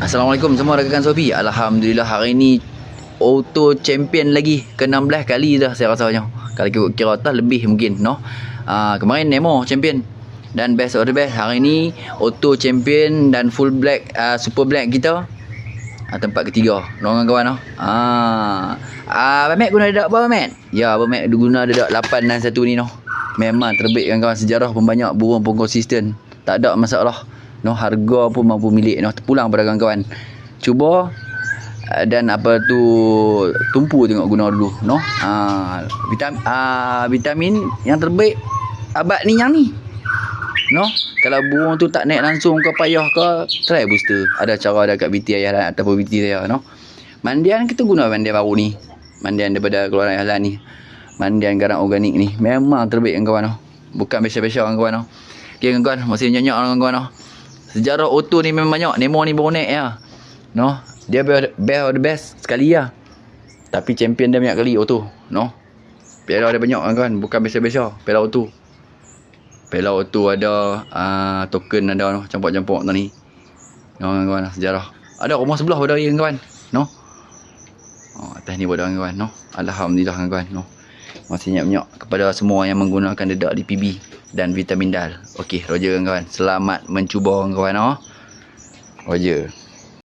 Assalamualaikum semua rakan Sofi. Alhamdulillah hari ni auto champion lagi ke-16 kali dah saya rasanya. Kalau ikut kira atas lebih mungkin, no. Uh, kemarin Nemo champion dan best of the best. Hari ni auto champion dan full black uh, super black kita uh, tempat ketiga. No kawan-kawan no. Ah. Ah, uh, Mek guna dedak apa Mek? Ya, Abang Mek guna dedak 8 dan 1 ni no. Memang terbaik kawan-kawan sejarah pun banyak burung pun konsisten. Tak ada masalah no harga pun mampu milik. No terpulang pada kawan-kawan. Cuba uh, dan apa tu tumpu tengok guna dulu. No uh, vitamin uh, vitamin yang terbaik abad ni yang ni. No kalau burung tu tak naik langsung ke payah ke try booster. Ada cara dekat BT ayah ataupun BT saya no mandian kita guna mandian baru ni. Mandian daripada keluaran ayah ni. Mandian garang organik ni. Memang terbaik kawan-kawan no bukan biasa-biasa kawan-kawan no Okay kawan-kawan. Masih nyanyak kawan-kawan no Sejarah auto ni memang banyak. Nemo ni baru naik ya. No. Dia best, best of the best sekali ya. Tapi champion dia banyak kali auto. No. Piala dia banyak kan. Bukan biasa-biasa. Piala auto. Piala auto ada uh, token ada no. Campur-campur tu ni. No kawan sejarah. Ada rumah sebelah pada hari kawan. No. Oh, atas ni pada kawan no. Alhamdulillah kawan no. Masih banyak kepada semua yang menggunakan dedak di PB dan vitamin dal. Okey, Roger kawan-kawan. Selamat mencuba kawan-kawan. Oh. Roger.